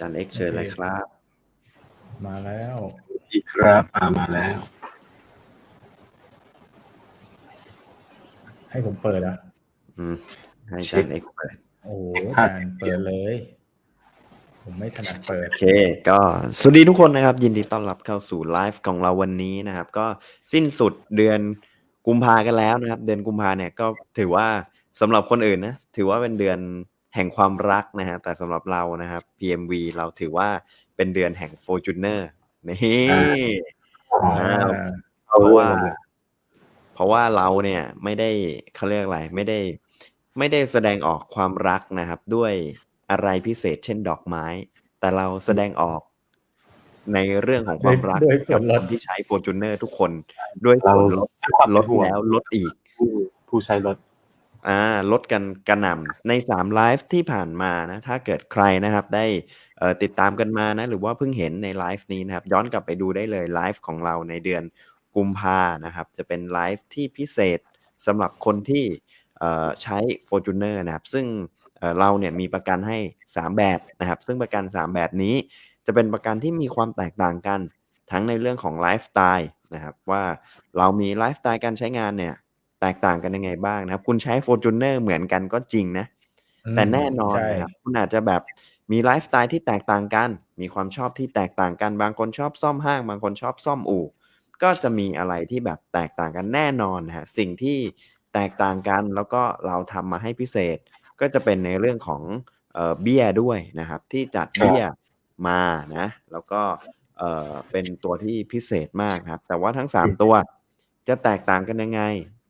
จันเอ็กเชิญเลยครับ มาแล้วอีกครับอ่ามาแล้ว ให้ผมเปิดอะ อืมให้เช็จัค นเอ็กเปิด โอ้โหครักาบรเปิดเลย ผมไม่ถนัดเปิด โอเค ก็สวัสดีทุกคนนะครับ ยินดีต้อนรับเข้าสู่ไลฟ์ของเราวันนี้นะครับ ก็สิ้นสุดเดือนกุมภากันแล้วนะครับ เดือนกุมภาเนี่ยก็ถือว่าสำหรับคนอื่นนะ ถือว่าเป็นเดือน แห่งความรักนะฮะแต่สำหรับเรานะครับ PMV เราถือว่าเป็นเดือนแห่ง Fortuner นี่อ่าอ่าเพราะว่า เพราะว่าเราเนี่ยไม่ได้เขาเรียกอะไรไม่ได้ ไม่ได้แสดงออกความรักนะครับ ด้วยอะไรพิเศษเช่นดอกไม้ แต่เราแสดงออกในเรื่องของความรักด้วยส่กัวบนคลดนที่ใช้ Fortuner ทุกคนด้วยเราส่วนลดให้ความลเป็นดห่วงแล้วลดอีก ผู้ผู้ใช้รถ อ่าลดกันกระหน่ำในสามไลฟ์ที่ผ่านมานะถ้าเกิดใครนะครับได้เอ่อติดตามกันมานะหรือว่าเพิ่งเห็นในไลฟ์นี้นะครับย้อนกลับไปดูได้เลยไลฟ์ของเราในเดือนกุมภานะครับจะเป็นไลฟ์ที่พิเศษสำหรับคนที่เอ่อใช้ Fortuner นะครับซึ่งเเราเนี่ยมีประกันให้ 3 แบบนะครับซึ่งประกัน 3 แบบนี้ จะเป็นประกันที่มีความแตกต่างกันทั้งในเรื่องของไลฟ์สไตล์นะครับว่าเรามีไลฟ์สไตล์การใช้งานเนี่ย แตกต่างกันยังไงบ้างนะครับ คุณใช้ Fortuner เหมือนกันก็จริงนะอืมแต่แน่นอนใช่นะครับคุณอาจจะแบบมีไลฟ์สไตล์ที่แตกต่างกัน มีความชอบที่แตกต่างกัน บางคนชอบซ่อมห้าง บางคนชอบซ่อมอู่ ก็จะมีอะไรที่แบบแตกต่างกันแน่นอนนะฮะสิ่งที่แตกต่างกันแล้วก็เราทำมาให้พิเศษ ก็จะเป็นในเรื่องของเอ่อเบี้ยด้วยนะครับ ที่จัดเบี้ยมานะ แล้วก็เอ่อเป็นตัวที่พิเศษมากนะครับ แต่ว่าทั้ง 3 ตัวจะแตกต่างกันยังไง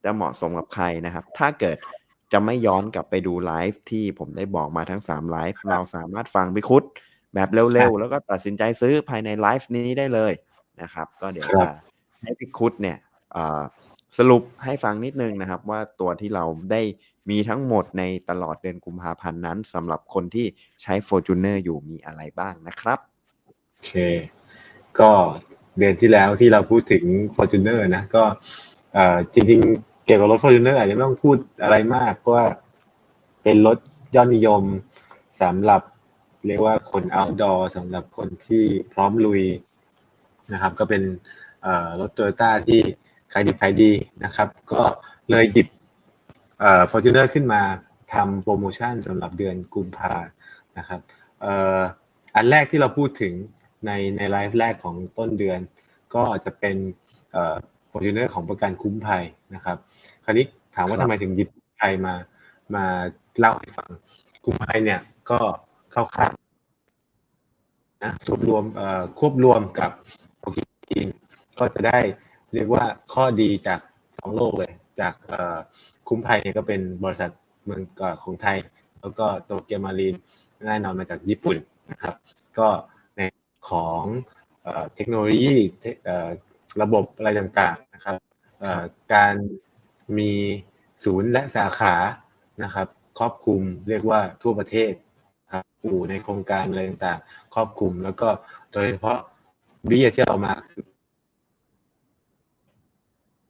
จะเหมาะสมกับใครนะครับ ถ้าเกิดจะไม่ย้อนกลับไปดูไลฟ์ที่ผมได้บอกมาทั้ง3ไลฟ์เราสามารถฟังพิคุดแบบเร็วๆ แล้วก็ตัดสินใจซื้อภายในไลฟ์นี้ได้เลยนะครับ ก็เดี๋ยวครัจะบให้พิคุดเนี่ยเอ่อสรุปให้ฟังนิดนึงนะครับ ว่าตัวที่เราได้มีทั้งหมดในตลอดเดือนกุมภาพันธ์นั้นสำหรับคนที่ใช้ Fortuner อยู่มีอะไรบ้างนะครับ โอเค ก็เดือนที่แล้วที่เราพูดถึง Fortuner นะก็เอ่อจริงๆ เกี่ยวกับรถ Fortuner อาจจะไม่ต้องพูดอะไรมากเพราะว่าเป็นรถยอดนิยมสำหรับเรียกว่าคน outdoor สำหรับคนที่พร้อมลุยนะครับ ก็เป็นรถ Toyota ที่ขายดีขายดีนะครับ ก็เลยหยิบเอ่อ Fortuner ขึ้นมาทำโปรโมชั่นสำหรับเดือนกุมภานะครับอ่ออันแรกที่เราพูดถึงในในไลฟ์แรกของต้นเดือน ก็จะเป็น เอ่อ Fortuner ของประกันคุ้มภัยนะครับ คราวนี้ถามว่าครับทำไมถึงหยิบไทยมามาเล่าให้ฟังคุ้มภัยเนี่ยก็เข้าข้างนะรวบรวมเอ่อควบรวมกับโปรกินก็จะได้เรียกว่าข้อดีจากสองโลกเลย จากเอ่อคุ้มภัยเนี่ยก็เป็นบริษัทเมืองเอ่อของไทย แล้วก็โตเกียวมารีนแน่นอนมาจากญี่ปุ่นนะครับ ก็ในของเอ่อเทคโนโลยีเทคเอ่อ ระบบอะไรต่างๆนะครับเอ่อการมีศูนย์และสาขานะครับ ครอบคลุมเรียกว่าทั่วประเทศครับอู่ในโครงการอะไรต่างๆ ครอบคลุมแล้วก็โดยเฉพาะเบี้ยที่เรามาคือ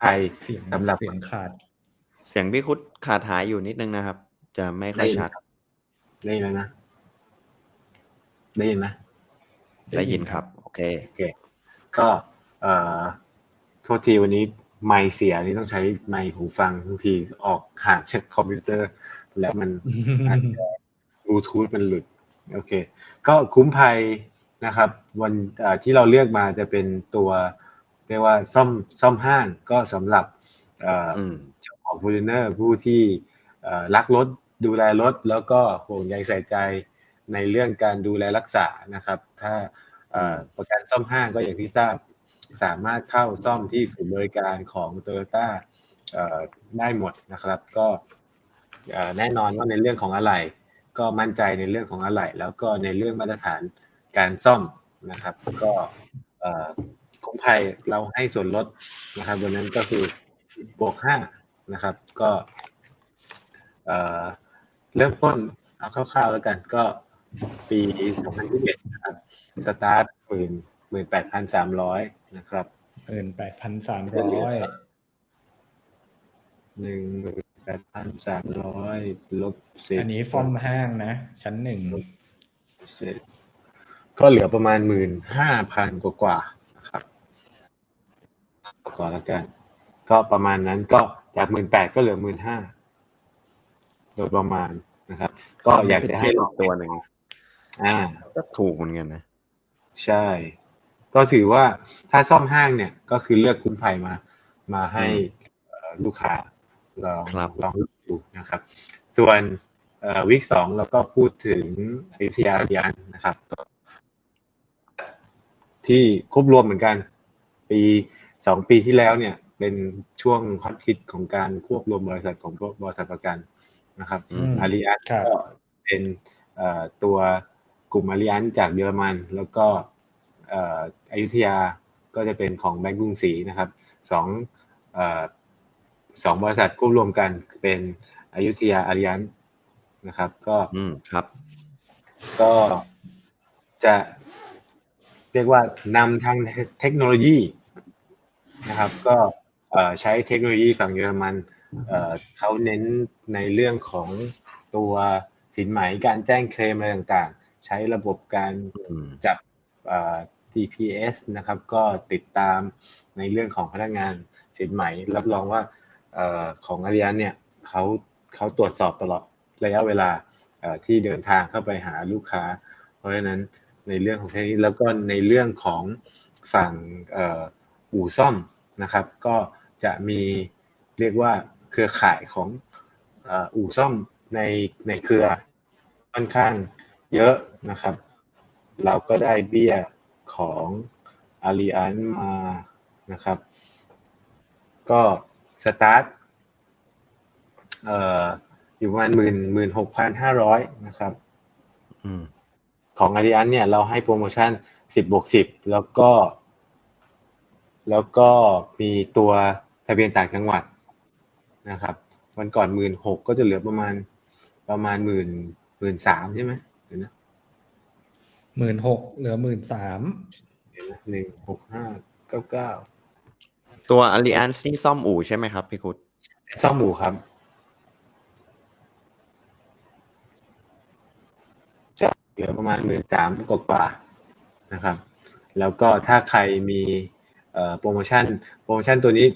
ไทยเสียงสำหรับเสียงขาด เสียงพี่คุดขาดหายอยู่นิดนึงนะครับ จะไม่ค่อยชัด ได้ยินแล้วนะ ได้ยินไหมได้ยินครับ โอเคโอเค ก็ เอ่อโทษทีวันนี้ไมค์เสียนี่ต้องใช้ไมค์หูฟังบางทีออกห่างจากคอมพิวเตอร์ แล้วมันอาจจะบลูทูธมันหลุด โอเค ก็คุ้มภัยนะครับ วันเอ่อที่เราเลือกมาจะเป็นตัวเรียกว่าซ่อมซ่อมห้างก็สำหรับเอ่ออืมเจ้าของ f o r t u n e r ผู้ที่เอ่อรักรถดูแลรถ แล้วก็ห่วงใยใส่ใจในเรื่องการดูแลรักษานะครับ ถ้าเอ่อประกันซ่อมห้างก็อย่างที่ทราบ สามารถเข้าซ่อมที่ศูนย์บริการของ Toyota เอ่อได้หมดนะครับ ก็แน่นอนว่าในเรื่องของอะไหล่ก็มั่นใจในเรื่องของอะไหล่แล้วก็ในเรื่องมาตรฐานการซ่อมนะครับ ก็ของไทยเราให้ส่วนลดนะครับวันนั้นก็คือบวกห้านะครับ ก็เอ่อเริ่มต้นเอาคร่าวๆแล้วกันก็ปี 2021นะครับสตาร์ทหมื่น หมื่นแปดพันสามร้อยนะครับเงินแปดพันสามร้อยหนึ่งหมื่นแปดพันสามร้อยลบเศษอันนี้ซ่อมห้างนะ ชั้นหนึ่งเศษก็เหลือประมาณหมื่นห้าพันกว่าๆนะครับก่อนแล้วกัน ก็ประมาณนั้นก็จากหมื่นแปดก็เหลือหมื่นห้าโดยประมาณนะครับ ก็อยากจะให้ลองตัวหนึ่งอ่าก็ถูกเหมือนกันนะ ใช่ ก็ถือว่าถ้าซ่อมห้างเนี่ยก็คือเลือกคุ้มภัยมา มาให้เอ่อลูกค้าลองครับลองดูนะครับ ส่วนวิกสองเราก็พูดถึงอยุธยาเรียนนะครับก็ที่ควบรวมเหมือนกัน ปีสองปีที่แล้วเนี่ย เป็นช่วงฮอตฮิตของการควบรวมบริษัทของพวกบริษัทประกันนะครับอืมอาริอันครับก็เป็นเอ่อตัวกลุ่มอาริอันจากเยอรมัน แล้วก็เอ่ออยุธยาก็จะเป็นของแบงก์กรุงศรีนะครับสองเอ่อสองบริษัทควบรวมกันเป็นอยุธยาอาริอันนะครับ ก็อืมครับ ก็จะเรียกว่านำทางเทคโนโลยีนะครับ ก็เอ่อใช้เทคโนโลยีฝั่งเยอรมันเอ่อเขาเน้นในเรื่องของตัวสินไหมการแจ้งเคลมอะไรต่างๆ ใช้ระบบการอืมจับเอ่อ GPS นะครับ ก็ติดตามในเรื่องของพนักงานสินไหมรับรองว่าออของอาริยนเนี่ยเขาเขาตรวจสอบตลอดระยะเวลาที่เดินทางเข้าไปหาลูกค้า เพราะฉะนั้นในเรื่องของเทคนิคแล้วก็ในเรื่องของฝั่งอ,อู่ซ่อมนะครับ ก็จะมีเรียกว่าเครือข่ายของออู่ซ่อมในในเครือค่อนข้างเยอะนะครับ เราก็ได้เบี้ย ของอารีอันมานะครับ ก็สตาร์ทเอ่ออยู่ประมาณหมื่นหมื่นหกพันห้าร้อยนะครับอืมของอาริอันเนี่ยเราให้โปรโมชั่น10บวก10แล้วก็ แล้วก็มีตัวทะเบียนต่างจังหวัดนะครับ วันก่อนหมื่นหกก็จะเหลือประมาณประมาณหมื่นหมื่นสามใช่ไหมเดี๋ยวนะ หมื่นหกเหลือหมื่นสามเดี๋ยวนะหนึ่งหกห้าเก้าเก้าตัว Allianz นี่ซ่อมอู่ใช่ไหมครับพี่คุดซ่อมหมูครับจะเหลือประมาณหมื่นสามกว่าๆนะครับ แล้วก็ถ้าใครมีเอ่อโปรโมชั่น โปรโมชั่นตัวนี้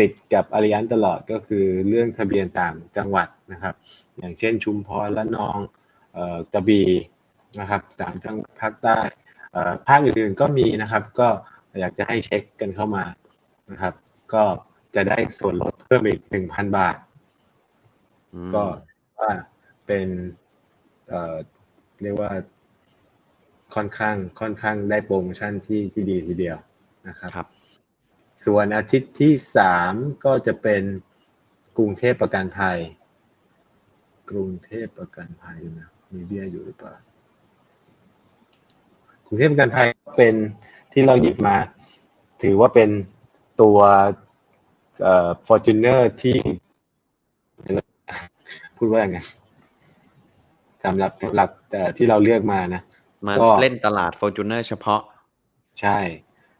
ติดกับอาริยันตลอดก็คือเรื่องทะเบียนต่างจังหวัดนะครับ อย่างเช่นชุมพรละนองเอ่อกระบี่ นะครับสามจังหวัดภาคใต้เอ่อภาคอื่นๆก็มีนะครับ ก็อยากจะให้เช็คกันเข้ามานะครับ ก็จะได้ส่วนลดเพิ่มอีกหนึ่งพันบาทอืมก็ว่าเป็นเอ่อเรียกว่าค่อนข้างค่อนข้างได้โปรโมชั่นที่ที่ดีทีเดียวนะครับครับส่วนอาทิตย์ที่สามก็จะเป็นกรุงเทพประกันภัย กรุงเทพประกันภัยนะมีเบี้ยอยู่หรือเปล่าก รุงเทพประกันภัยเป็นที่เราหยิบมา ถือว่าเป็นตัวเอ่อ Fortuner ที่ พูดว่าอย่างไงสำหรับสำหรับเอ่อที่เราเลือกมานะมาก็เล่นตลาด Fortuner เฉพาะ ใช่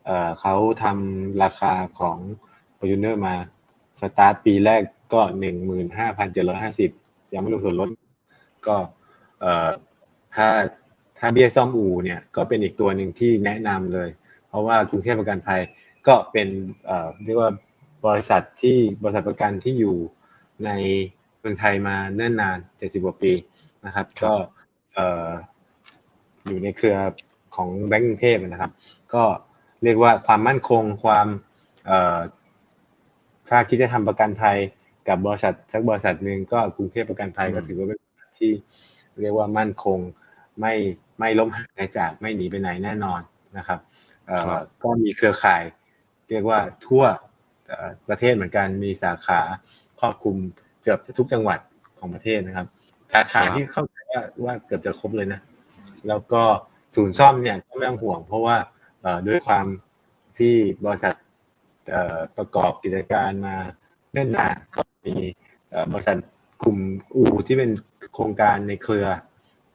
เอ่อเขาทำราคาของ Fortuner มาสตาร์ทปีแรกก็หนึ่งหมื่นห้าพันเจ็ดร้อยห้าสิบยังไม่รวมส่วนลดก็เอ่อถ้า ถ้าเบี้ยซ่อมอู่เนี่ยก็เป็นอีกตัวหนึ่งที่แนะนำเลย เพราะว่ากรุงเทพประกันภัยก็เป็นเอ่อเรียกว่าบริษัทที่บริษัทประกันที่อยู่ในเมืองไทยมาเนิ่นนานเจ็ดสิบกว่าปีนะครับครับก็เอ่ออยู่ในเครือของแบงก์กรุงเทพนะครับ ก็เรียกว่าความมั่นคงความเอ่อถ้าคิดจะทำประกันภัยกับบริษัทสักบริษัทหนึ่งก็กรุงเทพประกันภัยอืมก็ถือว่าเป็นบริษัทที่เรียกว่ามั่นคง ไม่ไม่ล้มหายจากไม่หนีไปไหนแน่นอนนะครับเอ่อก็มีเครือข่าย เรียกว่าทั่วเอ่อประเทศเหมือนกันมีสาขาครอบคลุมเกือบทุกจังหวัดของประเทศนะครับ สาขาที่เข้าใจว่าว่าเกือบจะครบเลยนะ แล้วก็ศูนย์ซ่อมเนี่ยก็ไม่ต้องห่วง เพราะว่าเอ่อด้วยความที่บริษัทเอ่อประกอบกิจการมาเนิ่นนานก็มีเอ่อบริษัทกลุ่มอู่ที่เป็นโครงการในเครือ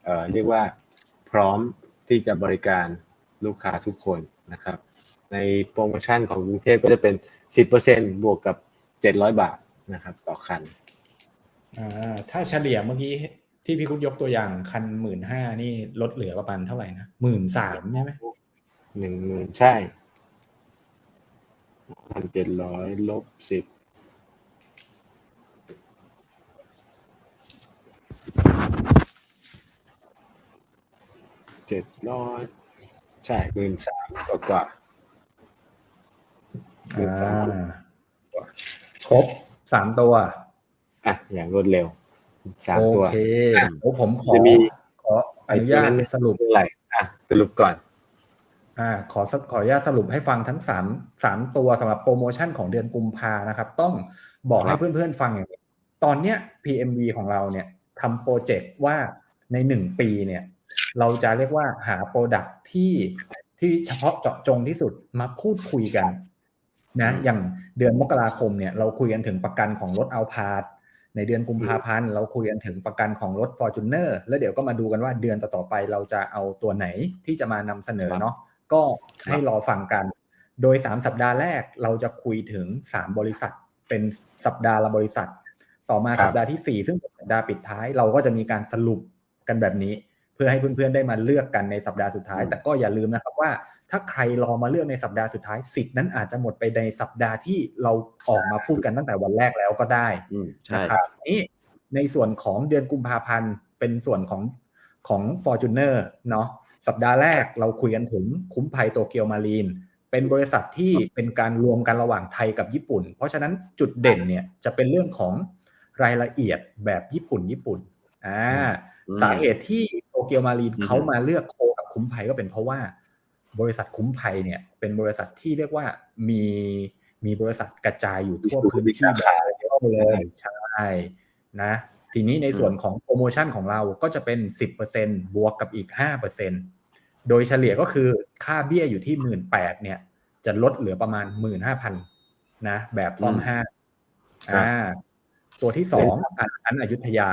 เอ่อเรียกว่าพร้อมที่จะบริการลูกค้าทุกคนนะครับ ในโปรโมชั่นของกรุงเทพก็จะเป็น 10%บวกกับ 700 บาทนะครับ ต่อคันอ่าถ้าเฉลี่ยเมื่อกี้ที่พี่คุณยกตัวอย่างคันหมื่นห้านี่ลดเหลือประมาณเท่าไหร่นะหมื่นสามใช่ไหมหนึ่งหมื่นใช่พันเจ็ดร้อยลบสิบ เจ็ดร้อยใช่หมื่นสามกว่ากว่าหมื่นสามอ่าครบสามตัว อะ อย่างรวดเร็วสามโอตัวเคโอ้ผมขอจะมีขออนุญาตสรุปเท่าไหร่อะสรุปก่อน อ่า ขอสขออนุญาตสรุปให้ฟังทั้งสามสามตัวสำหรับโปรโมชั่นของเดือนกุมภานะครับ ต้องบอกครัให้บเพื่อนๆฟังอย่างนี้ตอนเนี้ย PMV ของเราเนี่ยทำโปรเจกต์ว่าในหนึ่งปีเนี่ย เราจะเรียกว่าหาโปรดักที่ที่เฉพาะเจาะจงที่สุดมาพูดคุยกันนะอย่างเดือนมกราคมเนี่ยเราคุยกันถึงประกันของรถเอาพาร์ในเดือนกุมภาพันธ์เราคุยกันถึงประกันของรถ f o r t u n e r แล้วเดี๋ยวก็มาดูกันว่าเดือนต่อๆไปเราจะเอาตัวไหนที่จะมานำเสนอเนาะก็ให้รอฟังกัน โดย 3 สัปดาห์แรกเราจะคุยถึง 3 บริษัท เป็นสัปดาห์ละบริษัท ต่อมาครับสัปดาห์ที่ 4 ซึ่งเป็นสัปดาห์ปิดท้ายเราก็จะมีการสรุปกันแบบนี้ เพื่อให้เพื่อนๆได้มาเลือกกันในสัปดาห์สุดท้าย แต่ก็อย่าลืมนะครับว่า ถ้าใครรอมาเลือกในสัปดาห์สุดท้ายสิทธิ์นั้นอาจจะหมดไปในสัปดาห์ที่เราออกมาพูดกันตั้งแต่วันแรกแล้วก็ได้อืมใช่นะครับนี่ในส่วนของเดือนกุมภาพันธ์เป็นส่วนของของ f o r t u n e r เนาะสัปดาห์แรกเราคุยกันถึงคุ้มภัยโตเกียวมารีน เป็นบริษัทที่เป็นการรวมกันระหว่างไทยกับญี่ปุ่น เพราะฉะนั้นจุดเด่นเนี่ยจะเป็นเรื่องของรายละเอียดแบบญี่ปุ่นญี่ปุ่น อ่าอืมสาเหตุที่โตเกียวมารีนอือฮึเขามาเลือกโคกับคุ้มภัยก็เป็นเพราะว่า บริษัทคุ้มภัยเนี่ย เป็นบริษัทที่เรียกว่ามีมีบริษัทกระจายอยู่ทั่วพื้นที่แบบเลยใช่นะ ทีนี้ในส่วนของโปรโมชั่นของเราก็จะเป็น10%บวกกับอีก5%โดยเฉลี่ยก็คือค่าเบี้ยอยู่ที่1 8ื่นเนี่ย จะลดเหลือประมาณ15,000นะ แบบซ่อมอืมห้าครับอ่าตัวที่สองอันอันอยุธยา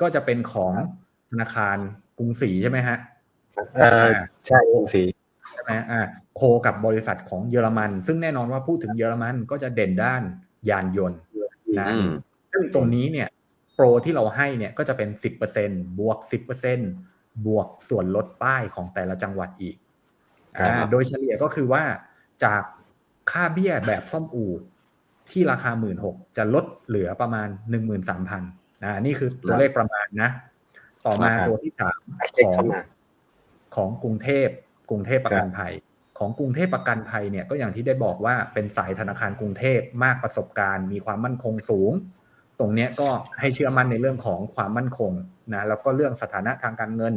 ก็จะเป็นของธนาคารกรุงศรีใช่ไหมฮะเออใช่กรุงศรีใช่ไหมอ่าโคกับบริษัทของเยอรมัน ซึ่งแน่นอนว่าพูดถึงเยอรมันก็จะเด่นด้านยานยนต์นะอืมซึ่งตรงนี้เนี่ยโปรที่เราให้เนี่ยก็จะเป็น10%บวก10%บวกส่วนลดป้ายของแต่ละจังหวัดอีกครับอ่าโดยเฉลี่ยก็คือว่าจากค่าเบี้ยแบบซ่อมอู่ที่ราคา1 6ื่นจะลดเหลือประมาณ13,000อ่านี่ คือตัวเลขประมาณนะ ต่อมาครับตัวที่สามเช็คของเข้ามาของกรุงเทพกรุงเทพประกันภัย ของกรุงเทพประกันภัยเนี่ยก็อย่างที่ได้บอกว่าเป็นสายธนาคารกรุงเทพมากประสบการณ์ มีความมั่นคงสูง ตรงเนี้ยก็ให้เชื่อมั่นในเรื่องของความมั่นคงนะแล้วก็เรื่องสถานะทางการเงิน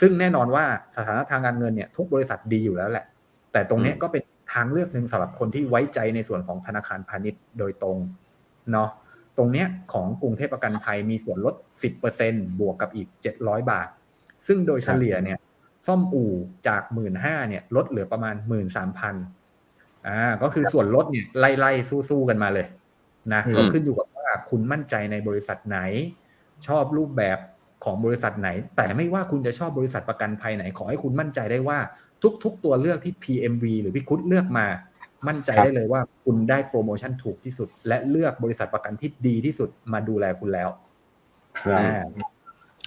ซึ่งแน่นอนว่าสถานะทางการเงินเนี่ยทุกบริษัทดีอยู่แล้วแหละ แต่ตรงเนี้ยอืมก็เป็นทางเลือกหนึ่งสำหรับคนที่ไว้ใจในส่วนของธนาคารพาณิชย์โดยตรงเนาะ ตรงเนี้ยของกรุงเทพประกันภัยมีส่วนลด 10%บวกกับอีก 700 บาท ซึ่งโดยเฉลี่ยเนี่ยซ่อมอู่จาก 1 5ื่นเนี่ยลดเหลือประมาณ 1 3 0 0 0อ่าก็คือส่วนลดเนี่ยไล่ๆสู้ๆกันมาเลยนะอืมก็ขึ้นอยู่กับว่าคุณมั่นใจในบริษัทไหน ชอบรูปแบบของบริษัทไหน แต่ไม่ว่าคุณจะชอบบริษัทประกันภัยไหนขอให้คุณมั่นใจได้ว่าทุก ๆ ตัวเลือกที่ PMV หรือพี่คุดเลือกมา มั่นใจครับได้เลยว่าคุณได้โปรโมชั่นถูกที่สุด และเลือกบริษัทประกันที่ดีที่สุดมาดูแลคุณแล้วครับอ่า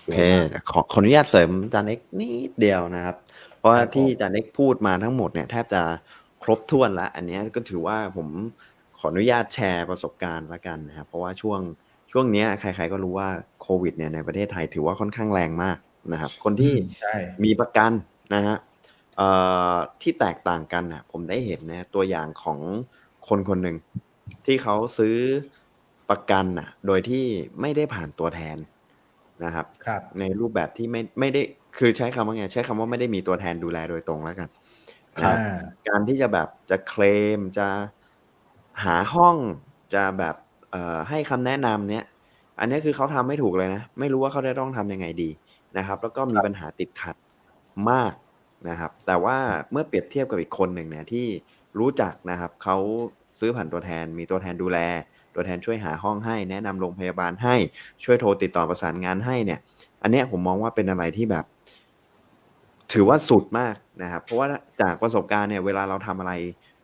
โอเคเดี๋ยวขอขออนุญาตเสริมอาจารย์เอกนิดเดียวนะครับ เพราะว่าครับผมที่อาจารย์เอกพูดมาทั้งหมดเนี่ยแทบจะครบถ้วนละ อันเนี้ยก็ถือว่าผมขออนุญาตแชร์ประสบการณ์ละกันนะครับเพราะว่าช่วงช่วงเนี้ยใคร ๆก็รู้ว่าโควิดเนี่ยในประเทศไทยถือว่าค่อนข้างแรงมากนะครับ คนที่ใช่มีประกันนะฮะเอ่อ ที่แตกต่างกันนะผมได้เห็นนะตัวอย่างของคนคนหนึ่งที่เขาซื้อประกันนะโดยที่ไม่ได้ผ่านตัวแทนนะครับ ครับในรูปแบบที่ไม่ไม่ได้คือใช้คำว่าไงใช้คำว่าไม่ได้มีตัวแทนดูแลโดยตรงแล้วกันนะอ่าการที่จะแบบจะเคลมจะหาห้องจะแบบเอ่อให้คำแนะนำเนี้ย อันนี้คือเขาทำไม่ถูกเลยนะ ไม่รู้ว่าเขาจะต้องทำยังไงดีนะครับ แล้วก็มีปัญหาติดขัดมาก นะครับ แต่ว่าเมื่อเปรียบเทียบกับอีกคนหนึ่งเนี่ยที่รู้จักนะครับเขาซื้อผ่านตัวแทนมีตัวแทนดูแล ตัวแทนช่วยหาห้องให้ แนะนำโรงพยาบาลให้ ช่วยโทรติดต่อประสานงานให้เนี่ย อันเนี้ยผมมองว่าเป็นอะไรที่แบบ ถือว่าสุดมากนะครับ เพราะว่าจากประสบการณ์เนี่ยเวลาเราทำอะไร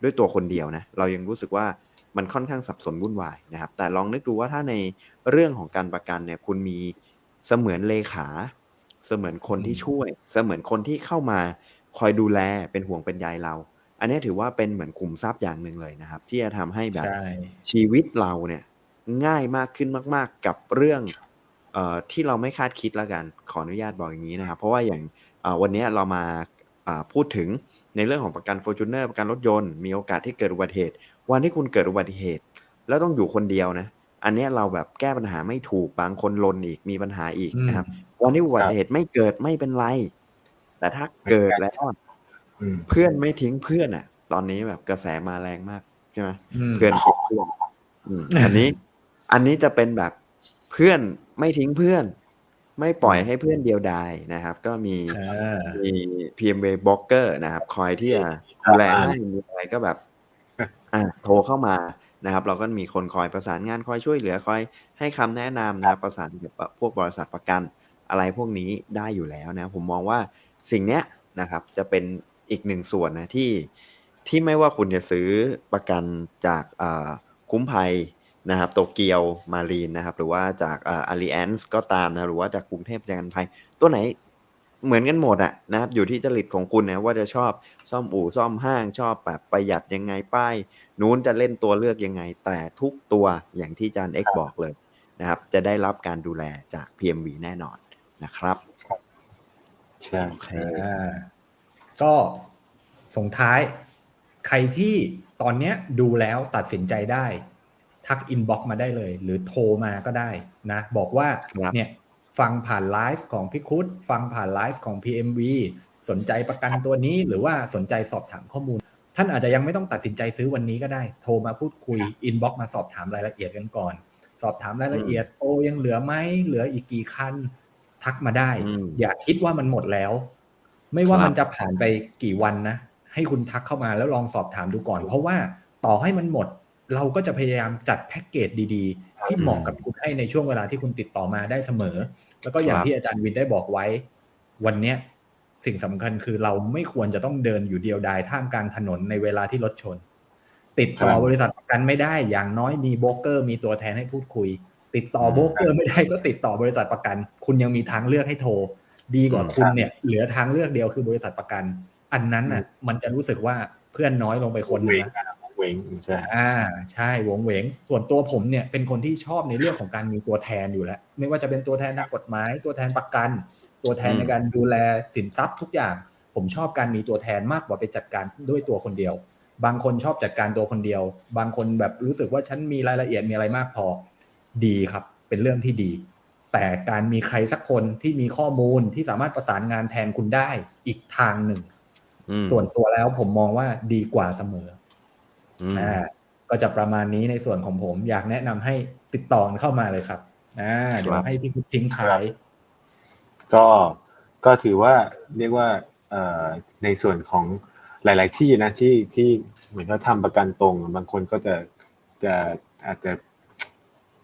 ด้วยตัวคนเดียวนะเรายังรู้สึกว่ามันค่อนข้างสับสนวุ่นวายนะครับ แต่ลองนึกดูว่าถ้าในเรื่องของการประกันเนี่ยคุณมีเสมือนเลขา เสมือนคนที่ช่วย เสมือนคนที่เข้ามาคอยดูแลเป็นห่วงเป็นใยเรา อันนี้ถือว่าเป็นเหมือนขุมทรัพย์อย่างหนึ่งเลยนะครับ ที่จะทำให้แบบใช่ชีวิตเราเนี่ยง่ายมากขึ้นมาก ๆ กับเรื่องเออที่เราไม่คาดคิดแล้วกันขออนุญาตบอกอย่างนี้นะครับ เพราะว่าอย่างเอ่อวันนี้เรามาอ่าพูดถึงในเรื่องของประกัน f o r t u n e r ประกันรถยนต์มีโอกาสที่เกิดอุบัติเหตุ วันที่คุณเกิดอุบัติเหตุ แล้วต้องอยู่คนเดียวนะ อันเนี้ยเราแบบแก้ปัญหาไม่ถูกบางคนลนอีกมีปัญหาอีกอืมนะครับวันที่อุบัติเหตุไม่เกิดไม่เป็นไร แต่ถ้าเกิดแล้วอืมเพื่อนไม่ทิ้งเพื่อนอะ ตอนนี้แบบกระแสมาแรงมากใช่ไหมมเพื่อนทิ้งเพื่อนอืมอันนี้ อันนี้จะเป็นแบบเพื่อนไม่ทิ้งเพื่อน ไม่ปล่อยให้เพื่อนเดียวดายนะครับ ก็มีอ่ามี PMW Blocker นะครับ คอยที่จะดูแลให้มีอะไรก็แบบ อะโทรเข้ามา นะครับ เราก็มีคนคอยประสานงานคอยช่วยเหลือคอยให้คำแนะนำนะครับประสานกับพวกบริษัทประกันอะไรพวกนี้ได้อยู่แล้วนะผมมองว่าสิ่งเนี้ยนะครับจะเป็นอีกหนึ่งส่วนนะที่ที่ไม่ว่าคุณจะซื้อประกันจากเอ่อคุ้มภัยนะครับโตเกียวมารีนนะครับหรือว่าจากเอ่อ Allianz ก็ตามนะหรือว่าจากกรุงเทพประกันภัยตัวไหน เหมือนกันหมดอะนะครับ อยู่ที่จริตของคุณนะว่าจะชอบซ่อมอู่ซ่อมห้างชอบแบบประหยัดยังไงป้ายนู้นจะเล่นตัวเลือกยังไง แต่ทุกตัวอย่างที่อาจารย์เอกบอกเลยนะครับ จะได้รับการดูแลจาก PMV แน่นอนนะครับใช่โอเคอ่าก็ส่งท้าย ใครที่ตอนเนี้ยดูแล้วตัดสินใจได้ ทักอินบ็อกมาได้เลย หรือโทรมาก็ได้นะ บอกว่าครับเนี่ย ฟังผ่านไลฟ์ของพี่คุดฟังผ่านไลฟ์ของ PMV สนใจประกันตัวนี้หรือว่าสนใจสอบถามข้อมูล ท่านอาจจะยังไม่ต้องตัดสินใจซื้อวันนี้ก็ได้ โทรมาพูดคุยอินบ็อกมาสอบถามรายละเอียดกันก่อน สอบถามรายละเอียดโอยังเหลือไหมเหลืออีกกี่คันทักมาได้อืมอย่าคิดว่ามันหมดแล้ว ไม่ว่าครับมันจะผ่านไปกี่วันนะให้คุณทักเข้ามาแล้วลองสอบถามดูก่อน เพราะว่าต่อให้มันหมด เราก็จะพยายามจัดแพ็กเกจดี ๆ ที่เหมาะกับคุณให้ในช่วงเวลาที่คุณติดต่อมาได้เสมอ แล้วก็อย่างครับที่อาจารย์วินได้บอกไว้ วันเนี้ยสิ่งสำคัญคือเราไม่ควรจะต้องเดินอยู่เดียวดายท่ามกลางถนนในเวลาที่รถชน ติดต่อครับบริษัทประกันไม่ได้ อย่างน้อยมีโบรกเกอร์ มีตัวแทนให้พูดคุย ติดต่อโบรกเกอร์ไม่ได้ก็ติดต่อบริษัทประกัน คุณยังมีทางเลือกให้โทร ดีกว่าอืมคุณเนี่ย เหลือทางเลือกเดียวคือบริษัทประกัน อันนั้นน่ะ มันจะรู้สึกว่าเพื่อนน้อยลงไปคนหนึเวงงนะอะ เวงใช่อ่าใช่วงเหวงส่วนตัวผมเนี่ยเป็นคนที่ชอบในเรื่องของการมีตัวแทนอยู่แล้ว ไม่ว่าจะเป็นตัวแทนทางกฎหมาย ตัวแทนประกัน ตัวแทนอืมในการดูแลสินทรัพย์ทุกอย่าง ผมชอบการมีตัวแทนมากกว่าไปจัดการด้วยตัวคนเดียว บางคนชอบจัดการตัวคนเดียว บางคนแบบรู้สึกว่าฉันมีรายละเอียดมีอะไรมากพอดีครับ เป็นเรื่องที่ดี แต่การมีใครสักคนที่มีข้อมูลที่สามารถประสานงานแทนคุณได้อีกทางหนึ่งอืมส่วนตัวแล้วผมมองว่าดีกว่าเสมอ อืมอ่าก็จะประมาณนี้ในส่วนของผม อยากแนะนำให้ติดต่อเข้ามาเลยครับอ่าเดี๋ยวให้พี่คุดทิ้งท้ายก็ก็ถือว่าเรียกว่าเอ่อในส่วนของหลาย ๆ ที่นะที่ที่เหมือนเขาทำประกันตรง บางคนก็จะจะอาจจะ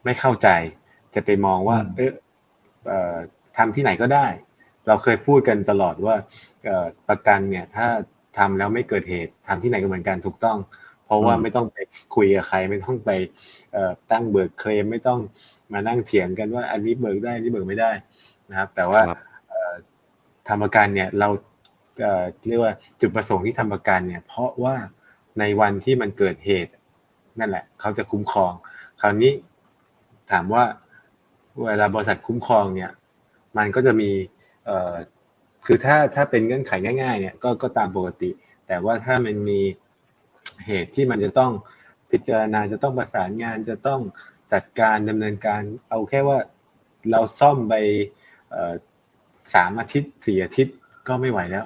ไม่เข้าใจ จะไปมองว่าอืมเอะเอ่อทำที่ไหนก็ได้ เราเคยพูดกันตลอดว่าเอ่อประกันเนี่ย ถ้าทำแล้วไม่เกิดเหตุทำที่ไหนก็เหมือนกันถูกต้องเพ ราะว่าอืมไม่ต้องไปคุยกับใคร ไม่ต้องไปเอ่อตั้งเบิกเคลมไม่ต้องมานั่งเถียงกันว่าอันนี้เบิกได้อันนี้เบิกไม่ได้นะครับ แต่ว่าครับทำประกันเนี่ยเราเอ่อเรียกว่าจุดประสงค์ที่ทำประกันเนี่ย เพราะว่าในวันที่มันเกิดเหตุ นั่นแหละ เขาจะคุ้มครอง คราวนี้ถามว่าเวลาบริษัทคุ้มครองเนี่ย มันก็จะมีเอ่อคือถ้าถ้าเป็นเงื่อนไขง่าย ๆ เนี่ยก็ก็ตามปกติ แต่ว่าถ้ามันมี เหตุที่มันจะต้องพิจารณาจะต้องประสานงานจะต้องจัดการดำเนินการเอาแค่ว่าเราซ่อมไปสามอาทิตย์สี่อาทิตย์ก็ไม่ไหวแล้ว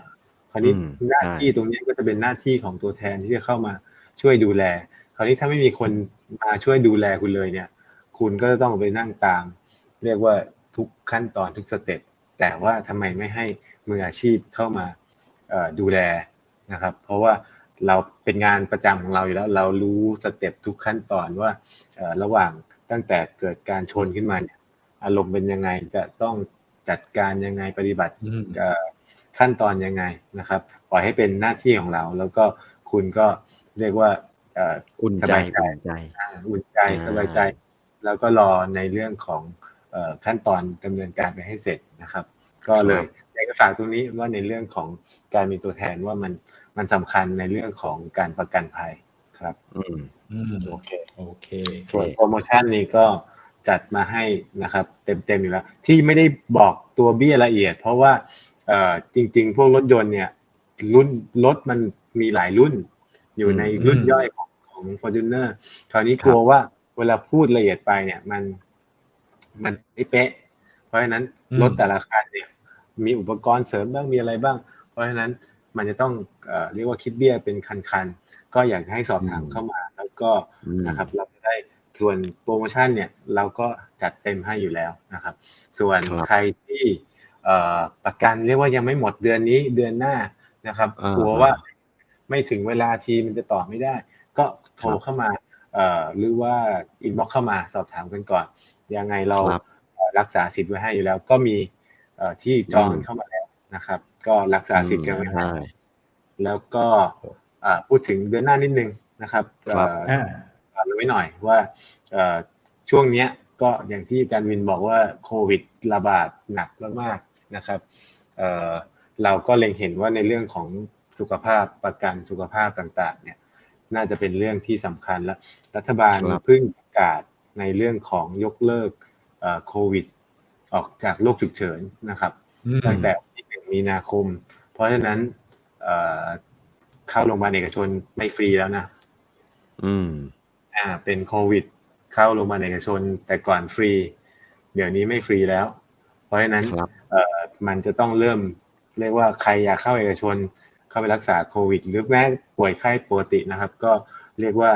คราวนี้หน้าที่ตรงนี้ก็จะเป็นหน้าที่ของตัวแทนที่จะเข้ามาช่วยดูแล คราวนี้ถ้าไม่มีคนมาช่วยดูแลคุณเลยเนี่ย คุณก็จะต้องไปนั่งตาม เรียกว่าทุกขั้นตอนทุกสเต็ปแต่ว่าทำไมไม่ให้มืออาชีพเข้ามาดูแลนะครับ เพราะว่า เราเป็นงานประจำของเราอยู่แล้ว เรารู้สเต็ปทุกขั้นตอนว่าเอ่อระหว่างตั้งแต่เกิดการชนขึ้นมาเนี่ยอารมณ์เป็นยังไงจะต้องจัดการยังไงปฏิบัติอืมเอ่อขั้นตอนยังไงนะครับ ปล่อยให้เป็นหน้าที่ของเรา แล้วก็คุณก็เรียกว่าเอ่ออุ่นสใจบายใจอุ่นใจอ่าอุ่นใจอ่าสบายใจ แล้วก็รอในเรื่องของเอ่อขั้นตอนดำเนินการไปให้เสร็จนะครับ ก็เลยอยากจะฝากตรงนี้ว่าในเรื่องของการมีตัวแทนว่ามัน มันสำคัญในเรื่องของการประกันภัยครับอืมอืมโอเคโอเคส่วนโปรโมชั่นนี้ก็จัดมาให้นะครับ เต็มๆอยู่แล้ว ที่ไม่ได้บอกตัวเบี้ยละเอียด เพราะว่าเอ่อจริง ๆ พวกรถยนต์เนี่ยรุ่นรถมันมีหลายรุ่น อยู่ในรุ่นอืมย่อยของของ Fortuner คราวนี้กลัวว่าเวลาพูดละเอียดไปเนี่ยมัน มันไม่เป๊ะ เพราะฉะนั้นอืมรถแต่ละคันเนี่ย มีอุปกรณ์เสริมบ้างมีอะไรบ้าง เพราะฉะนั้น มันจะต้องเอ่อเรียกว่าคิดเบี้ยเป็นคันๆ ก็อยากให้สอบถามอืมเข้ามา แล้วก็อืมนะครับเราจะได้ส่วนโปรโมชั่นเนี่ยเราก็จัดเต็มให้อยู่แล้วนะครับ ส่วนครับใครที่เอ่อประกันเรียกว่ายังไม่หมดเดือนนี้เดือนหน้านะครับอ่ากลัวว่าไม่ถึงเวลาทีมันจะต่อไม่ได้ ก็โทรครับเข้ามาเอ่อหรือว่าอินบ็อกเข้ามาสอบถามกันก่อน ยังไงเราครับเอ่อรักษาสิทธิ์ไว้ให้อยู่แล้ว ก็มีเอ่อที่จองอืมกันเข้ามาแล้วนะครับ ก็รักษาสิทธิ์กันไว้ให้ใช่แล้วก็อ่าพูดถึงเดือนหน้านิดนึงนะครับครับเอ่ออ่าฝากไว้หน่อยว่าเอ่อช่วงเนี้ยก็อย่างที่อาจารย์วินบอกว่าโควิดระบาดหนักมากๆนะครับเอ่อเราก็เล็งเห็นว่าในเรื่องของสุขภาพประกันสุขภาพต่างๆ เนี่ยน่าจะเป็นเรื่องที่สำคัญและรัฐบาลครับเพิ่งประกาศในเรื่องของยกเลิกเอ่อโควิด ออกจากโรคฉุกเฉินนะครับอืมตั้งแต่วันที่หนึ่ง มีนาคม เพราะฉะนั้นเอ่อเข้าโรงพยาบาลเอกชนไม่ฟรีแล้วนะ อืม อ่า เป็นโควิด เข้าโรงพยาบาลเอกชน แต่ก่อนฟรี เดี๋ยวนี้ไม่ฟรีแล้ว เพราะฉะนั้นครับเอ่อมันจะต้องเริ่ม เรียกว่าใครอยากเข้าเอกชน เข้าไปรักษาโควิด หรือแม้ป่วยไข้ปกตินะครับ ก็เรียกว่า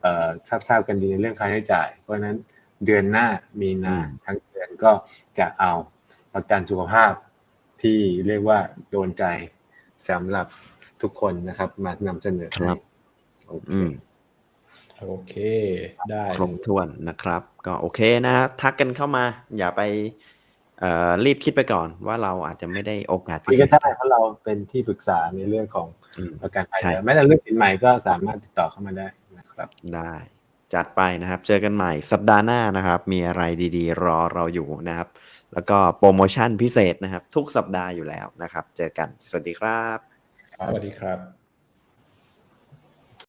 เอ่อทราบทราบกันดีในเรื่องค่าใช้จ่าย เพราะฉะนั้นเดือนหน้ามีนาอืมทั้งเดือนก็จะเอาประกันสุขภาพ ที่เรียกว่าโดนใจสำหรับทุกคนนะครับ มานำเสนอครับโอเคอืมโอเค ได้ครบถ้วนนะครับ ก็โอเคนะฮะทักกันเข้ามา อย่าไปเอ่อรีบคิดไปก่อนว่าเราอาจจะไม่ได้โอกาสพินี่เศก็ษได้เพราะเราเป็นที่ปรึกษาในเรื่องของอืมประกันภัยใช่แล้วแม้แต่เรื่องสินใหม่ก็สามารถติดต่อเข้ามาได้นะครับได้จัดไปนะครับ เจอกันใหม่สัปดาห์หน้านะครับ มีอะไรดีๆ รอเราอยู่นะครับ แล้วก็โปรโมชั่นพิเศษนะครับ ทุกสัปดาห์อยู่แล้วนะครับ เจอกัน สวัสดีครับ สวัสดีครับ